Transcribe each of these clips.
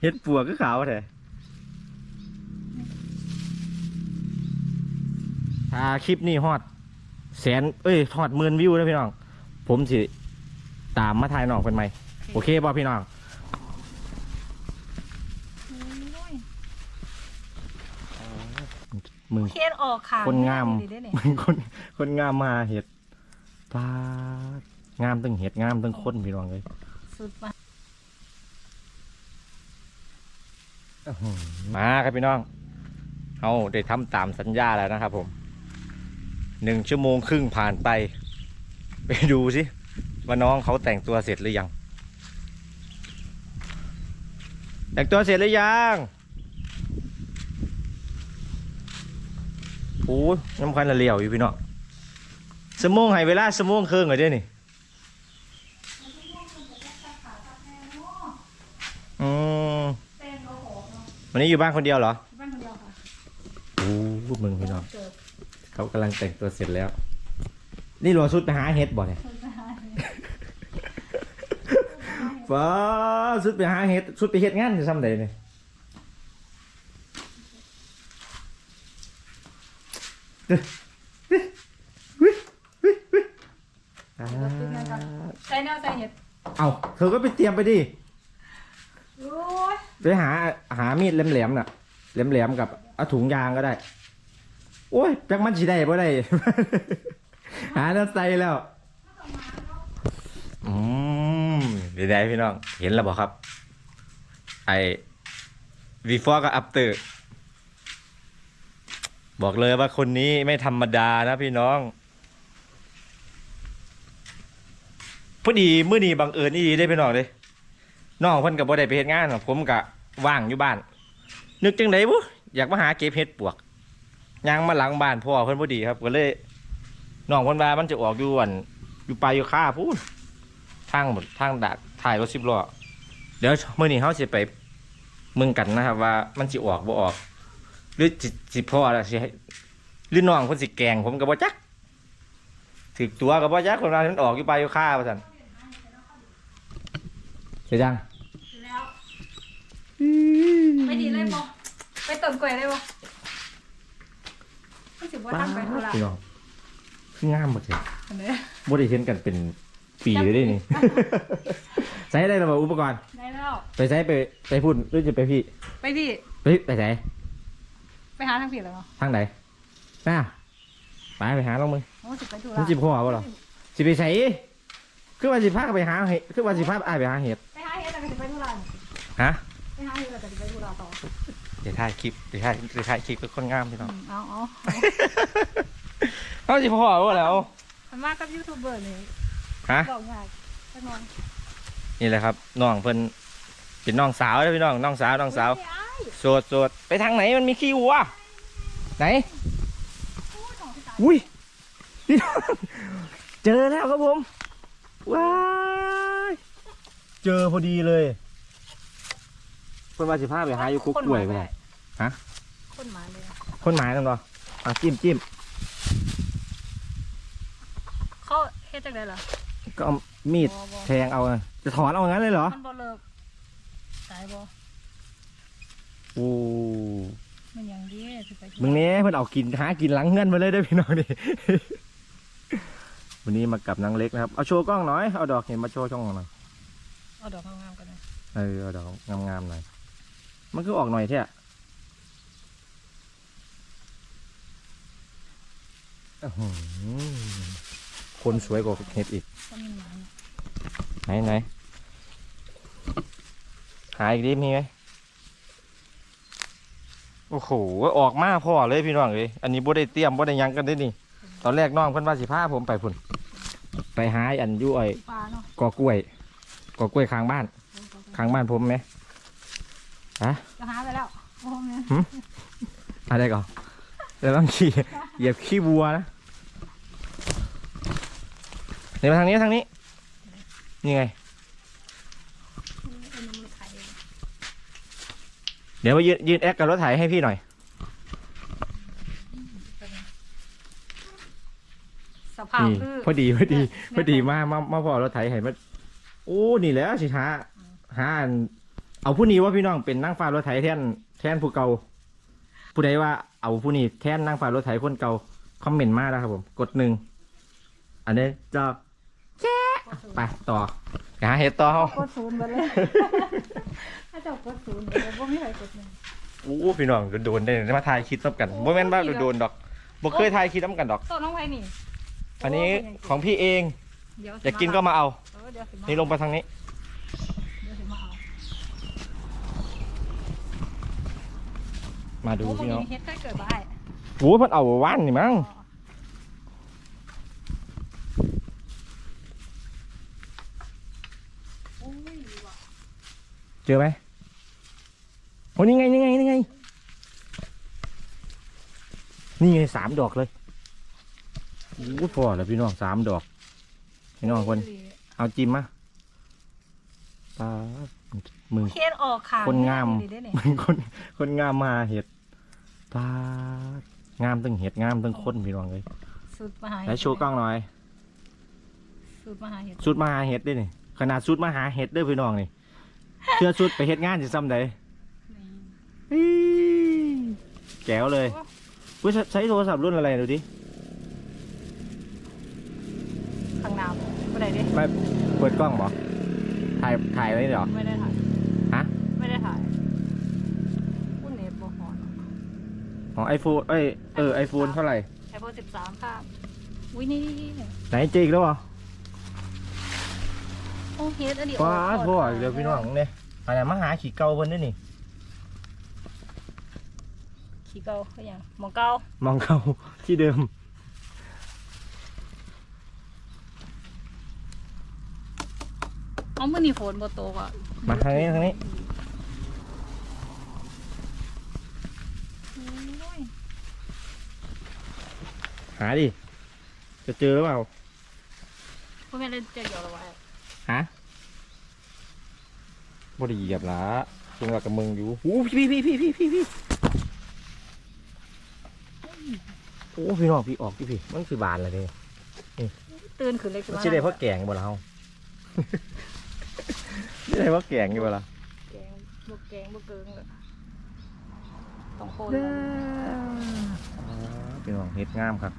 เห็ดปัวก็ขาวแท้ถ้าคลิปนี้ฮอด แสน เอ้ยฮอดหมื่นวิวนะพี่น้อง ผมสิ ตามมาถ่ายน้องเป็นไหม โอเคป่ะพี่น้องมึงเคสออกค่ะคนงามดีๆได้เนี่ยมึงคนคนงามมาเห็ดปลาดงามตั้งเห็ดงามตั้งคนพี่น้องเลยสุดมา อื้อหือ มาครับพี่น้องเอาได้ทำตามสัญญาแล้วนะครับผมหนึ่งชั่วโมงครึ่งผ่านไป ไปดูสิว่าน้องเขาแต่งตัวเสร็จหรือยัง แต่งตัวเสร็จหรือยังโอ้ยน้ำคันละเลียวอยู่พี่น้องสมงให้เวลาสมงครึ่งเลยเด้นี่อืม เต้นโอ้โหเนาะ วันนี้อยู่บ้านคนเดียวเหรอบ้านคนเดียวค่ะโอ้มึงพี่น้อง เกิดเขากำลังแต่งตัวเสร็จแล้ว นี่รอชุดไปหาเห็ดบ่เนี่ยคนจะหายฟ้าชุดไปหาเห็ดชุดไปเห็ดงานจะทำไดเนี่ยอ่าใส่แนวใส่เห็ดเอาเธอก็ไปเตรียมไปดิโอ้ย ไปหาหามีดแหลมๆน่ะแหลมๆกับเอาถุงยางก็ได้ โอ้ยจักมันสิได้บ่ได้ หาแล้วใส่แล้วอืมเดี๋ยวได้พี่น้อง เห็นแล้วบอกครับ ไอวีฟอกับอัปเตอร์บอกเลยว่าคนนี้ไม่ธรรมดานะพี่น้องพอดีมื้อนี้บังเอิญนี่ดีได้พี่น้องเลย น้องเพิ่นกับบ่ได้ไปเฮ็ดงานผมกะว่างอยู่บ้าน นึกจังไดบุอยากมาหาเก็บเห็ดปวกยางมาหลังบ้านพ่อเพิ่นพอดีครับก็เลยน้องเพิ่นว่ามันจะออกอยู่อันอยู่ปลายอยู่ค่าพูนทางหมดทางดักถ่ายรถสิบล้อเดี๋ยวมื้อนี้เฮาสิไปเมืองกันนะครับ ว่ามันสิออกบ่ออก หรือสิสิพ่อแล้วสิหรือน้องเพิ่นสิแกงผมก็บ่จักถึกตัวก็บ่จักคนว่ามันออกอยู่ปลายอยู่ค่าว่าซั่นเสร็จยัง ไม่ดีเลยปะไปต้นกล้วยเลยปะไม่ถือว่าตั้งไปเท่าไหร่พี่น้องคืองามหมดเลยอันนี้บ่ได้เห็นกันเป็นปีเลยได้นี่ ใช้ได้ระบบอุปกรณ์ ได้แล้ว ไปใช้ไปไปพูดหรือจะไปพี่ไปพี่ไปไปไหนไปหาทางผิดแล้วเนาะทางไหนน่าไปไปหาลงมึงโอ้สิไปถูกมึงจิบหัวบ่หรอสิไปใส่คือว่าสิพาไปหาเห็ดคือว่าสิพาอ้ายไปหาเห็ดไปหาเห็ดแต่ก็สิไปทุระฮะ ไปหาเห็ดแต่ก็สิไปทุระต่อเดี๋ยวถ่ายคลิปเดี๋ยวถ่ายเดี๋ยวถ่ายคลิปเป็นคนงามพี่น้องอืมเอาเอาเอาสิพ่อบ่แล้วมันมากับยูทูบเบอร์นี่ฮะ บอกง่ายแน่นอนนี่แหละครับน้องเพิ่นเป็นน้องสาวเลยพี่น้องน้องสาวน้องสาวไม่ได้โสดโสดไปทางไหนมันมีขี้วัวไหนโอ้ยของพี่สาวอุ้ยพี่น้องเจอแล้วครับผมว้ายเจอพอดีเลย เพิ่นว่าสิพาไปหาอยู่กุ๊กกล้วยไปไหนฮะ คนหมาเลยคนหมายนั่นบ่อะจิ้มจิ้มเขาเฮ็ดจังได๋ล่ะก็เอามีดบ่บ่แทงเอาอะจะถอนเอางั้นเลยเหรอ มันบ่เลิกตายบ่โอ้ มันหยังดีสิไปมึงเนี้เพิ่นเอากินหากินหลังเงินมาเลยได้อพี่น้องนี่ วันนี้มากับนางเล็กนะครับ เอาโชว์กล้องหน่อย เอาดอกเห็นมาโชว์ช่องหน่อย เอาดอกงามๆกันนะ เออเอาดอกงามๆหน่อย มันคือออกหน่อยเท่อะอื้อหือคนสวยกว่าเห็ดอีกก็มีหมาเนี่ยไหนไหนหาอีกดิมีไหมโอ้โหออกมาพ่อเลยพี่น้องเลยอันนี้บ่ได้เตรียมบ่ได้หยังกันได้นี่ ตอนแรกน้องเพิ่นว่าสิพาผมไปพุ่น ไปหาอันอยุ้ยปลาเนาะกอกล้วยกอกล้วยข้างบ้านข้างบ้านผมไหม จะหาไปแล้วโอ้โหเนี่ยอะไรก่อนเดี๋ยวต้องขี่เหยียบขี้วัวนะเดี๋ยวมาทางนี้ทางนี้นี่ไง เป็นมันไข่เดี๋ยวมายืนยืนแอคกับรถไถให้พี่หน่อย สภาพนี่คือ พอดีพอดีเนี่ยพอดีมามามาพอรถไถให้มาโอ้นี่แหล้วสิหาหาอัน เอาผู้นี้ว่าพี่น้องเป็นนั่งฟ้ารถไถแทนแทนผู้เก่าผู้ใดว่าเอาผู้นี้แทนนั่งฟ้ารถไถคนเก่าคอมเมนต์มาแล้วครับผม กดหนึ่งอันนี้จะแจ๊ะไปต่อไปหาเห็ดต่อเฮากดศูนย์ไปเลยถ้าเจ้ากดศูนย์ไปเลยบ่มีใครกดหนึ่งอู้พี่น้องโดนได้มาถ่ายคลิปน้ำกันบ่แม่นว่าโดนดอกบ่เคยถ่ายคลิปน้ำกันดอก ต้นน้องไผ่นี่อันนี้ของพี่เองเดี๋ยวอยากกินก็มาเอาเออเดี๋ยวสิมานี่ลงไปทางนี้ เดี๋ยวสิมาเอา มาดูพี่บางน้องเฮ็ดถ้าเกิดบ่ได้โอ้เพิ่นเอาว่านนี่มั้งโอ้ยว่ะเจอไหมโอ้นี่ไงนี่ไงนี่ไงนี่ไงสามดอกเลยโอ้พอแล้วพี่น้องสามดอกพี่น้องคนเอาจิ้มมาปลา มือเฮ็ดออกขางคนงามดีเด้เนี่ยมันคนคนงามมาเห็ดปลางามตั้งเห็ดงามตั้งคนพี่น้องเลยสุดมหาไหนโชว์กล้องหน่อยสุดมหาเฮ็ดสุดมาหาเห็ดด้วยนี่ขนาดสุดมาหาเห็ดเด้วยพี่น้องนี่เชื่อสุดไปเห็ดงานสิซ้ำใดนี่อี้แจ๋วเลยเว้ยใช้ใช้โทรศัพท์รุ่นอะไรดูดิข้างหน้าบ่ได้เด้ไม่เปิดกล้องบอ ถ่ายถ่ายไว้เหรอ ไม่ได้ถ่ายฮะ ไม่ได้ถ่ายอุ้นเน็ตบ่ฮอนของไอโฟนเอ้ยเออไอโฟนเท่าไหร่ ไอโฟน13ค่ะอุ้ยนี่นี่นี่ไหนเจอีกแล้วเหรอโอ้เฮ็ดอันนี้ว้าออกโทรอีกแล้วพี่น้องเนี่ยอันนี้มาหาขี่เก่าเพิ่นด้วยนี่ ขี้เก่าคือหยังหมองเก่ามองเก่าที่เดิม เอามื้อนี้ฝนบ่ตกอะมาทางนี้ทางนี้โอ้ยหาดิ จะเจอหรือเปล่าบ่แม่นได้เจอเดียวแล้ววะฮะบ่ได้เหยียบละตรงหลักกับมึงอยู่อู้พี่พี่พี่พี่พี่พี่โอ้พี่น้องพี่ออกพี่พี่มันคือบานเลยเด้ตื่นขึ้นเลยสิมันว่าชื่อได้เพราะแกงบ่ละเฮา ชื่อได้เพราะแกงอยู่บ่ละแกงบ่แกงบ่เกิงเลยต้องโคนพี่น้องเฮ็ดงามครับ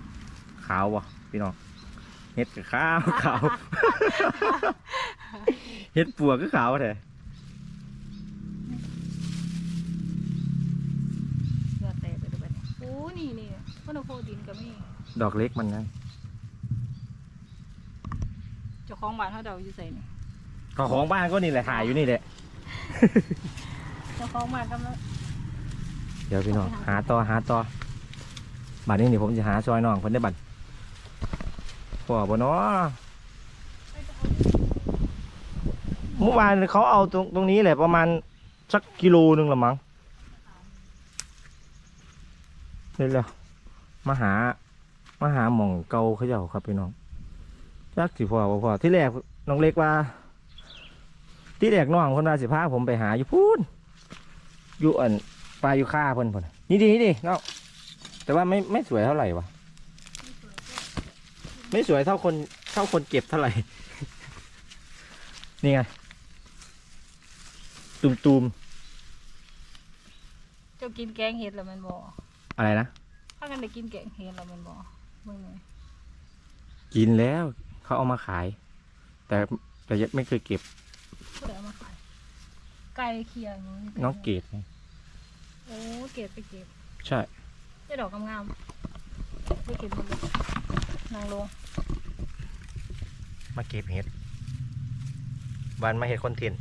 ขาวบ่พี่น้องเฮ็ดกับขาวขาวเฮ็ดปัวก็ขาวแท้เนื้อแตกไปเด้อบัดนี้โอ้นี่นี่เพิ่นเอาโคดินก็มีดอกเล็กมันนะเจ้าของบ้านเฮาเดาอยู่ไสนี่ก็ ของบ้านก็นี่แหละถ่ายอยู่นี่แหละ เจ้าของบ้านกำลังเดี๋ยวพี่น้องหาต่อหาต่อบัดนี้เดี๋ยวผมจะหาซอยน้องเพิ่นได้บัดพ่อบ่เนาะเมื่อวานเขาเอาตรงตรงนี้แหละประมาณสักกิโลนึงละมั้งนี่แหละมาหามาหาหม่องเก่าเขาเจ้าครับพี่น้องจักสิพ่อบ่พ่อที่แรกน้องเล็กว่า ที่แรกน้องคนว่าสิพาผมไปหาอยู่พูนอยู่อันปลาอยู่ค่าเพิ่นเพิ่นนี่ดีนี่ดีเนาะแต่ว่าไม่ไม่สวยเท่าไหร่วะไม่สวยเท่าคนเท่าคนเก็บเท่าไหร่ นี่ไงตุมตุมเจ้ากินแกงเห็ดแล้วแมันบ่ๆอะไรนะถ้ากันได้กินแกงเห็ดแล้วแมันบ่เบิ่งหน่อยกินแล้วเขาเอามาขาย แต่แต่ยังไม่เคยเก็บ ผู้ใดเอามาขายไก่เคียงน้องเกดไงโอ้เก็บไปเก็บใช่ ได้ดอกงามๆไปเก็บหมดเลยนางลงมาเก็บเห็ดบ้านมาเห็ดคอนเทนต์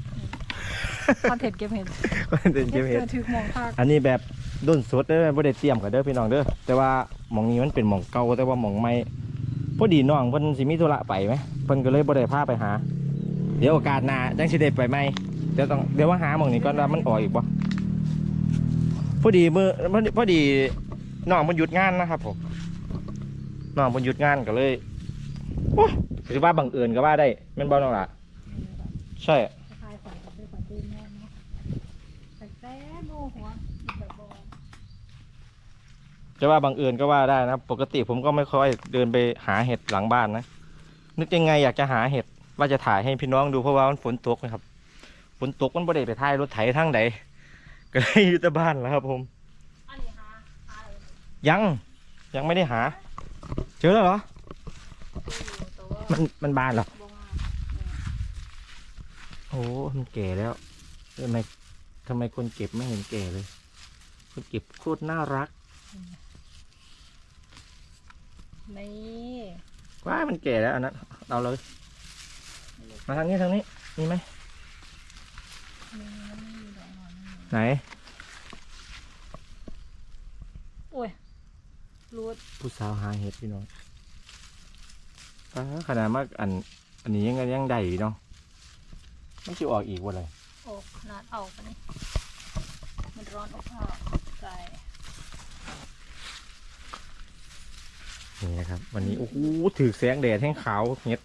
คอนเทนต์เก็บเห็ดคอนเทนต์เก็บเห็ดจอถือหมองภาคอันนี้แบบดุนสดเด้อบ่ได้เตรียมกันเด้อพี่น้องเด้อแต่ว่าหมองนี้มันเป็นหมองเก่าแต่ว่าหมองใหม่พอดีน้องเพิ่นสิมีธุระไปไหมเพิ่นก็เลยบ่ได้พาไปหา เดี๋ยวโอกาสหน้าจังสิได้ไปไหมเดี๋ยวต้องเดี๋ยวว่าหาหมองนี้ก่อนว่ามันออกอีกบ่พอดีมือพอดีพอดีน้องมันหยุดงานนะครับผมน้องมันหยุดงานก็เลยโอ้คือว่าบังเอิญก็ว่าได้แม่นบ่น้องล่ะใช่คลายฝันกับไปฝันตื่นแน่เนาะแต่แซ่โมหัวแบบบ่จะว่าบังเอิญก็ว่าได้นะครับ ปกติผมก็ไม่ค่อยเดินไปหาเห็ดหลังบ้านนะ นึกยังไงอยากจะหาเห็ด ว่าจะถ่ายให้พี่น้องดูเพราะว่ามันฝนตกนะครับฝนตกมันบ่ได้ไปถ่ายรถไถทางใดก็เลยอยู่แต่บ้านแล้วครับ ผมอันนี้หาหาอะไรยังยังไม่ได้หา เจอแล้วเหรออยู่แต่ว่ามันมันบานเหรอบ่งามโอ้มันแก่แล้วทำไมทำไมคนเก็บไม่เห็นแก่เลย คนเก็บโคตรน่ารักนี่ว้ายมันแก่แล้วอันนั้นเอาเลย มาทางนี้ทางนี้ มีไหมมีมันมีดอกอ่อนนี่ไหน โอ้ยรูดผู้สาวหาเห็ดพี่น้องฟ้าขนาดมากอัน อันนี้ยังยังได้อยู่เนาะมันจะออกอีกวันเลยโอ้ขนาดเอาไปนี่มันร้อนอบอ้าวใจนี่นะครับ วันนี้ โอ้โหถือแสงแดดแห้งขาวเห็ด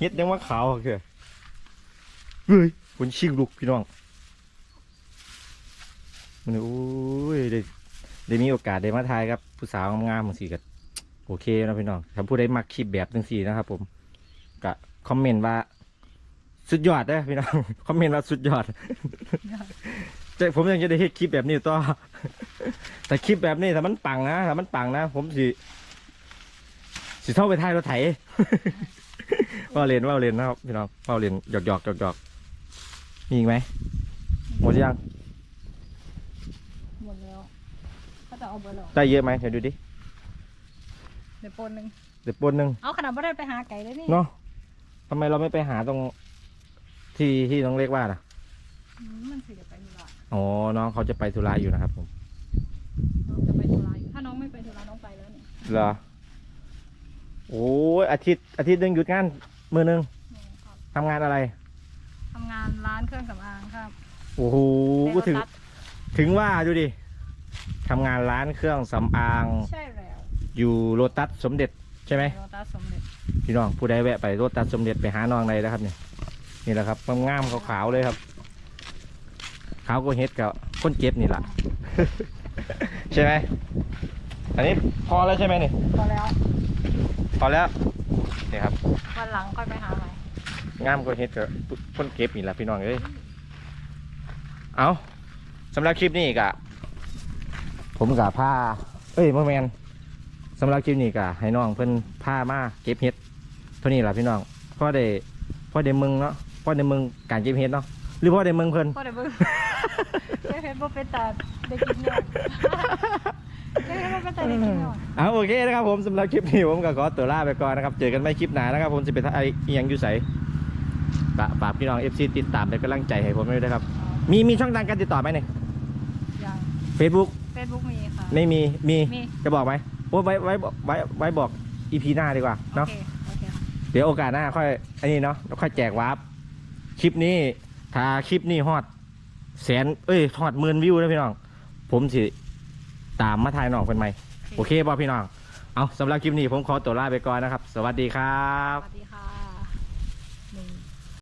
เฮ็ดยังว่าขาวอะเคือเฮ้ยคนชิงลุกพี่น้องมันโอ้ยได้ได้มีโอกาสได้มาถ่ายครับผู้สาวงามๆบางสีก็โอเคนะพี่น้องถ้าผู้ใดมักคลิปแบบจังสี่นะครับ ผมก็คอมเมนต์ว่าสุดยอดเด้อพี่น้องคอมเมนต์ว่าสุดยอดแต่ผมยังจะได้เฮ็ดคลิปแบบนี้ต่อแต่คลิปแบบนี้ถ้ามันปังนะถ้ามันปังนะ ผมสิสิเท่าไปถ่ายรถไถ ว่าเรียนว่าเรียนนะครับพี่น้องว่าเรียนหยอกหยอกหยอกหยอกมีอีกไหมหมดยังหมดแล้วก็จะเอาไปแล้วได้เยอะไหมเดี๋ยวดูดิเดี๋ยวปนหนึ่งเดี๋ยวปนหนึ่งเอาขนาดไม่ได้ไปหาไก่เลยนี่เนาะทำไมเราไม่ไปหาตรงที่ที่น้องเล็กว่าล่ะอืมมันสิจะไปธุระอ๋อน้องเขาจะไปธุระอยู่นะครับผมน้องจะไปธุระอยู่ถ้าน้องไม่ไปธุระน้องไปแล้วเนี่ยเหรอ โอ้ยอาทิตย์อาทิตย์หนึ่งหยุดงานมือหนึ่งนี่ครับทำงานอะไร ทำงานร้านเครื่องสำอางครับโอ้โหในก็ถึงโลตัสถึงว่าดูดิทำงานร้านเครื่องสำอางใช่แล้วอยู่โลตัสสมเด็จใช่ไหมโลตัสสมเด็จพี่น้องผู้ใดแวะไปรถตัดสมเด็จไปหาน้องใดนะครับเนี่ยนี่แหละครับงามๆขาวๆเลยครับ ขาวก็เฮ็ดกับคนเก็บนี่แหละ ใช่ไหมอันนี้พอแล้วใช่ไหมนี่พอแล้ว พอแล้วนี่ครับวันหลังค่อยไปหาใหม่งามก็เฮ็ดกับคนเก็บนี่แหละพี่น้องเอ้ยเอาสำหรับคลิปนี้กะผมกะผ้าเอ้ยโมแมนสำหรับคลิปนี้กะให้น้องเพิ่นผ้ามาเก็บเฮ็ดเท่านี้แหละพี่น้องพ่อได้พ่อได้มึงเนาะพ่อได้มึงการเก็บเฮ็ดเนาะหรือพ่อได้มึงเพิ่นก็ได้เบิ่งได้เห็นว่าเป็นตาได้กินยอดได้เห็นว่าเป็นตาได้กินยอด เอาโอเคนะครับผมสำหรับคลิปนี้ผมก็ขอตัวลาไปก่อนนะครับ เจอกันไม่คลิปหนานะครับผมจะไปทำอะไอียังอยู่ใสฝากฝากพี่น้อง FC ติดตามเป็นกำลังใจให้ผมด้วยนะครับ มีมีช่องทางการติดต่อไหมเนี่ยยัง Facebook เฟซบุ๊กมีค่ะ ไม่มี มี มี จะบอกไหมไว้ไว้ไว้ไว้บอก EP หน้าดีกว่าเนาะเดี๋ยวโอกาสหน้าค่อยอันนี้เนาะค่อยแจกวาร์ปคลิปนี้ถ้าคลิปนี้ฮอดแสนเอ้ยฮอดหมื่นวิวนะพี่น้อง ผมสิ ตามมาถ่ายน้องเป็นไหมโอเคป่ะพี่น้อง เอาสำหรับคลิปนี้ผมขอตัวลาไปก่อนนะครับ สวัสดีครัสบวัสดีค่ะ